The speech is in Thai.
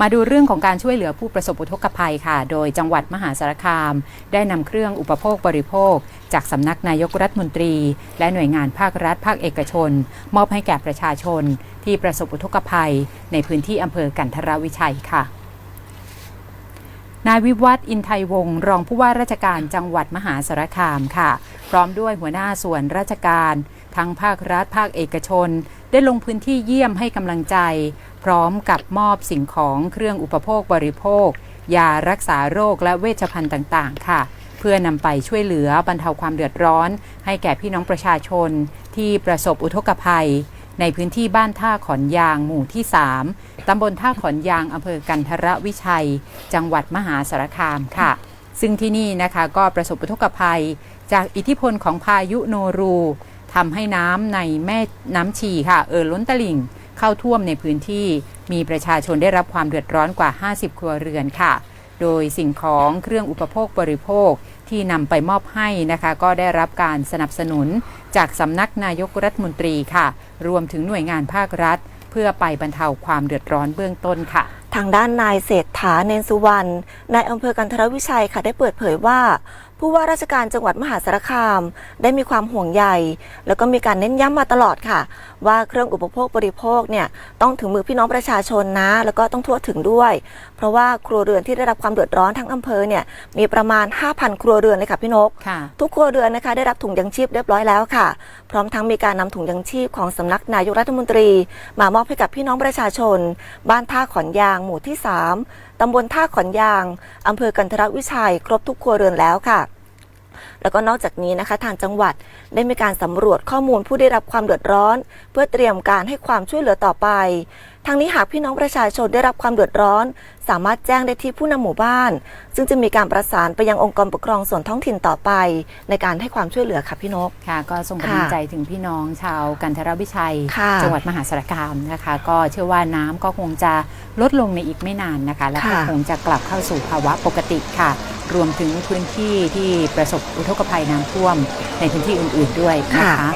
มาดูเรื่องของการช่วยเหลือผู้ประสบอุทกภัยค่ะ โดยจังหวัดมหาสารคาม ได้นำเครื่องอุปโภคบริโภค จากสำนักนายกรัฐมนตรี และหน่วยงานภาครัฐภาคเอกชน มอบให้แก่ประชาชน ที่ประสบอุทกภัย ในพื้นที่อำเภอกันทรวิชัยค่ะนายวิวัฒน์อินไทยวงศ์รองผู้ว่าราชการจังหวัดมหาสารคามค่ะ พร้อมด้วยหัวหน้าส่วนราชการ ทั้งภาครัฐภาคเอกชน ได้ลงพื้นที่เยี่ยมให้กำลังใจ พร้อมกับมอบสิ่งของเครื่องอุปโภคบริโภค ยารักษาโรคและเวชภัณฑ์ต่างๆ ค่ะ เพื่อนำไปช่วยเหลือบรรเทาความเดือดร้อน ให้แก่พี่น้องประชาชน ที่ประสบอุทกภัย ในพื้นที่บ้านท่าขอนยางหมู่ที่ 3 ตำบลท่าขอนยางอำเภอกันทรวิชัย จังหวัดมหาสารคามค่ะ ซึ่งที่นี่นะคะก็ประสบอุทกภัย จากอิทธิพลของพายุโนรูทำให้น้ำในแม่น้ำชีค่ะ เอ่อล้นตลิ่ง เข้าท่วมในพื้นที่ มีประชาชนได้รับความเดือดร้อนกว่า 50 ครัวเรือนค่ะ โดยสิ่งของเครื่องอุปโภคบริโภคที่นำไปมอบให้นะคะ ก็ได้รับการสนับสนุนจากสำนักนายกรัฐมนตรีค่ะ รวมถึงหน่วยงานภาครัฐ เพื่อไปบรรเทาความเดือดร้อนเบื้องต้นค่ะ ทางด้านนายเศรษฐาเนนสุวรรณนายอำเภอกันทรวิชัยค่ะได้เปิดเผยว่า ผู้ว่าราชการจังหวัดมหาสารคาม ได้มีความห่วงใย แล้วก็มีการเน้นย้ำมาตลอดค่ะ ว่าเครื่องอุปโภคบริโภคเนี่ยต้องถึงมือพี่น้องประชาชนนะ แล้วก็ต้องทั่วถึงด้วย เพราะว่าครัวเรือนที่ได้รับความเดือดร้อนทั้งอำเภอเนี่ยมีประมาณ 5,000 ครัวเรือนเลยค่ะพี่นกค่ะทุกครัวเรือนนะคะได้รับถุงยังชีพเรียบร้อยแล้วค่ะ พร้อมทั้งมีการนำถุงยังชีพของสำนักนายกรัฐมนตรี มามอบให้กับพี่น้องประชาชน บ้านท่าขอนยางหมู่ที่ 3 ตำบลท่าขอนยาง อำเภอกันทรวิชัย ครบทุกครัวเรือนแล้วค่ะ แล้วก็นอกจากนี้นะคะ ทางจังหวัดได้มีการสำรวจข้อมูลผู้ได้รับความเดือดร้อน เพื่อเตรียมการให้ความช่วยเหลือต่อไปทางนี้หากพี่น้องประชาชนได้รับความเดือดร้อน สามารถแจ้งได้ที่ผู้นำหมู่บ้าน ซึ่งจะมีการประสานไปยังองค์กรปกครองส่วนท้องถิ่นต่อไป ในการให้ความช่วยเหลือค่ะพี่นกค่ะ ก็ส่งค่ะกำลังใจถึงพี่น้องชาวกันทรวิชัยค่ะจังหวัดมหาสารคามนะคะ ก็เชื่อว่าน้ำก็คงจะลดลงในอีกไม่นานนะคะ และก็ค่ะคงจะกลับเข้าสู่ภาวะปกติค่ะ รวมถึงพื้นที่ที่ประสบอุทกภัยน้ำท่วมในพื้นที่อื่นๆด้วยนะคะ